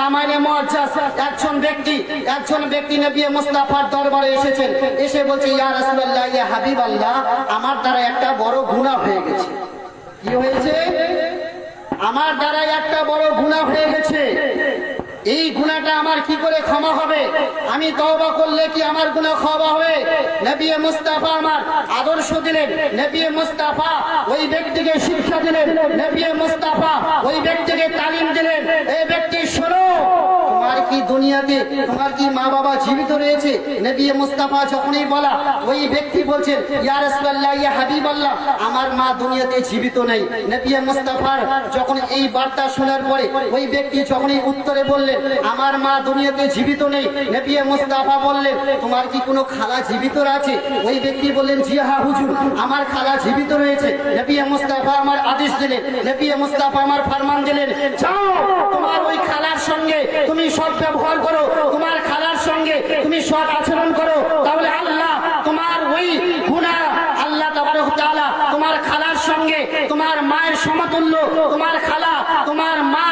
সামাইনে মুআজ্জাজ একজন ব্যক্তি একজন ব্যক্তি নবী মুস্তাফার দরবারে এসেছেন। এসে বলছে, ইয়া রাসূলুল্লাহ, ইয়া হাবিবাল্লাহ, আমার দ্বারা একটা বড় গুনাহ হয়ে গেছে। কি হয়েছে? আমার দ্বারা একটা বড় গুনাহ হয়ে গেছে। এই গুনাহটা আমার কি করে ক্ষমা হবে? আমি তওবা করলে কি আমার গুনাহ ক্ষমা হবে? নবী মুস্তাফা আমার আদর্শ দিলেন। নবী মুস্তাফা ওই ব্যক্তিকে শিক্ষা দিলেন। নবী মুস্তাফা ওই ব্যক্তিকে তালিম দিলেন এই ব্যক্তি শোনো তোমার কি দুনিয়াতে তোমার কি মা বাবা জীবিত রয়েছে? নবী মুস্তাফা যখনই বলা, ওই ব্যক্তি বলছেন, ইয়া রাসূলুল্লাহ, ইয়া হাবিবাল্লাহ, আমার মা দুনিয়াতে জীবিত নেই। নবী মুস্তাফার যখন এই বার্তা শোনার পরে ওই ব্যক্তি যখনই উত্তরে বললেন, আমার মা দুনিয়াতে জীবিত নেই। নবী মুস্তাফা বললেন, তোমার কি কোনো খালা জীবিত আছে? ওই ব্যক্তি বললেন, জি হ্যাঁ হুজুর, আমার খালা জীবিত রয়েছে। নবী মুস্তাফা আমার আদেশ দিলেন, নবী মুস্তাফা আমার ফরমান দিলেন, যাও তোমার ওই খালার সঙ্গে তুমি সৎ ব্যবহার করো, তোমার খালার সঙ্গে তুমি সৎ আচরণ করো, তাহলে আল্লাহ তোমার ওই গুণা আল্লাহ তোমার খালার সঙ্গে তোমার মায়ের সমতুল্য, তোমার খালা তোমার মা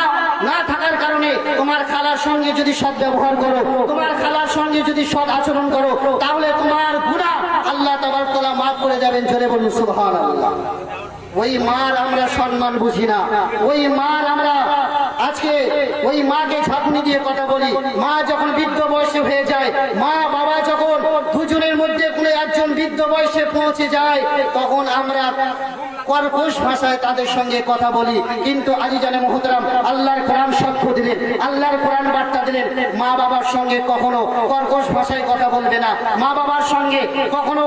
না থাকার কারণে তোমার খালার সঙ্গে যদি সৎ ব্যবহার করো, তোমার খালার সঙ্গে যদি সৎ আচরণ করো, তাহলে তোমার গুণা আল্লাহ তাবারক তাআলা মাফ করে যাবেন জোরে বলুন, সুবহানাল্লাহ। ওই মার আমরা সম্মান বুঝি না, ওই মার আমরা আজকে ওই মাকে ঝাঁকুনি দিয়ে কথা বলি। মা যখন বৃদ্ধ বয়সে হয়ে যায়, মা বাবা যখন দুজনের মধ্যে কোনো একজন বৃদ্ধ বয়সে পৌঁছে যায়, তখন আমরা কর্কশ ভাষায় তাদের সঙ্গে কথা বলি। কিন্তু আজি জানে মহতরাম, আল্লাহর কোরআন সাক্ষ্য দিলেন, আল্লাহর কোরআন বার্তা দিলেন। মা বাবার সঙ্গে কখনো কর্কশ ভাষায় কথা বলবে না। মা বাবার সঙ্গে কখনো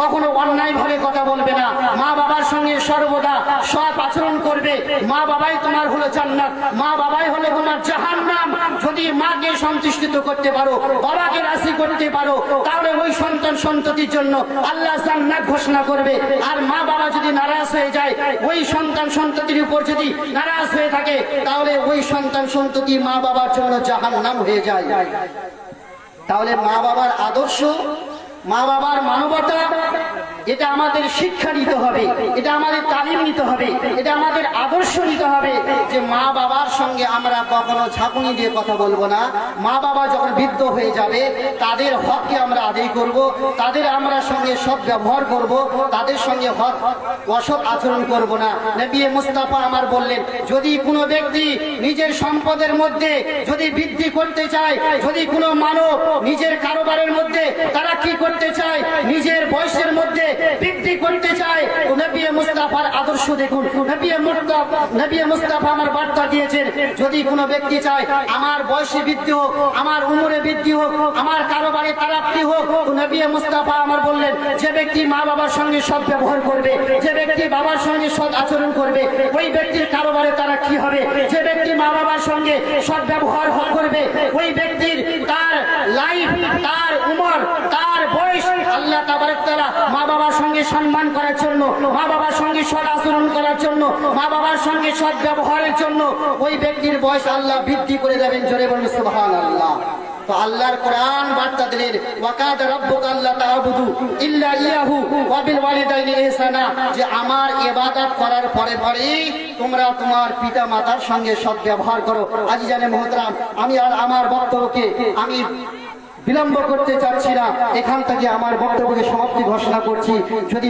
কখনো অন্যায় ভাবে কথা বলবে না। মা বাবার সঙ্গে সর্বদা সৎ আচরণ করবে। মা বাবাই তোমার হলো জান্নাত। মা বাবাই হলো তোমার জাহান্নাম। যদি মাকে সন্তুষ্টিত করতে পারো, বাবাকে রাশি করতে পারো, তাহলে ওই সন্তান সন্ততির জন্য আল্লাহ জান্নাত ঘোষণা করবে। আর মা বাবা যদি নারাজ হয়ে যায়, ওই সন্তান সন্ততির উপর যদি নারাজ হয়ে থাকে, তাহলে ওই সন্তান সন্ততি মা বাবার জন্য জাহান নাম হয়ে যায়। তাহলে মা বাবার আদর্শ, মা বাবার মানবতা এটা আমাদের শিক্ষা নিতে হবে, এটা আমাদের তালিম নিতে হবে, এটা আমাদের আদর্শ নিতে হবে যে মা বাবার সঙ্গে আমরা কখনো ঝাঁকুনি দিয়ে কথা বলব না। মা বাবা যখন বৃদ্ধ হয়ে যাবে, তাদের হককে আমরা আদায় করব, তাদের আমরা সঙ্গে সৎ ব্যবহার করব, তাদের সঙ্গে হক অসৎ আচরণ করব না। নবী মুস্তাফা আমার বললেন, যদি কোনো ব্যক্তি নিজের সম্পদের মধ্যে যদি বৃদ্ধি করতে চায়, যদি কোনো মানব নিজের কারোবারের মধ্যে তারা কি করতে চায়? নিজের করতে চায় নবী মুস্তাফার আদর্শ দেখুন। নবী মুস্তাফা নবী মুস্তাফা আমার বার্তা দিয়েছেন, যদি কোনো ব্যক্তি চায়, আমার বয়সে বৃদ্ধি হোক, আমার উমরে বৃদ্ধি হোক, আমার কারোবারে তারাপ্তি হোক নবী মুস্তাফা আমার বললেন, যে ব্যক্তি মা বাবার সঙ্গে সৎ ব্যবহার করবে, যে ব্যক্তি বাবার সঙ্গে সৎ আচরণ করবে, ওই ব্যক্তির কারোবারে তারা কি হবে। যে ব্যক্তি মা বাবার সঙ্গে সৎ ব্যবহার করবে, ওই ব্যক্তির তার লাইফ তার উমর তার বয়স আল্লাহ তাবারক তাআলা মা বাবার সঙ্গে সম্মান করার জন্য, মা বাবার সঙ্গে সৎ আচরণ করার জন্য, মা বাবার সঙ্গে সৎ ব্যবহারের জন্য ওই ব্যক্তির বয়স আল্লাহ বৃদ্ধি করে দেবেন জোরে বলুন, সুবহানাল্লাহ। তো আল্লাহর কোরআন বার্তা দিলেন, ওয়াকাদ রাব্বুকা আল্লা তা'বুদু ইল্লা ইয়াহু ওয়া বিল ওয়ালিদাইনি ইহসানা যে আমার করার পরে পরেই তোমরা তোমার পিতা মাতার সঙ্গে করো। আমি আর আমার বক্তব্যকে আমি বিলম্ব করতে চাচ্ছি না। এখান থেকে আমার বক্তব্যকে সমাপ্তি ঘোষণা করছি। যদি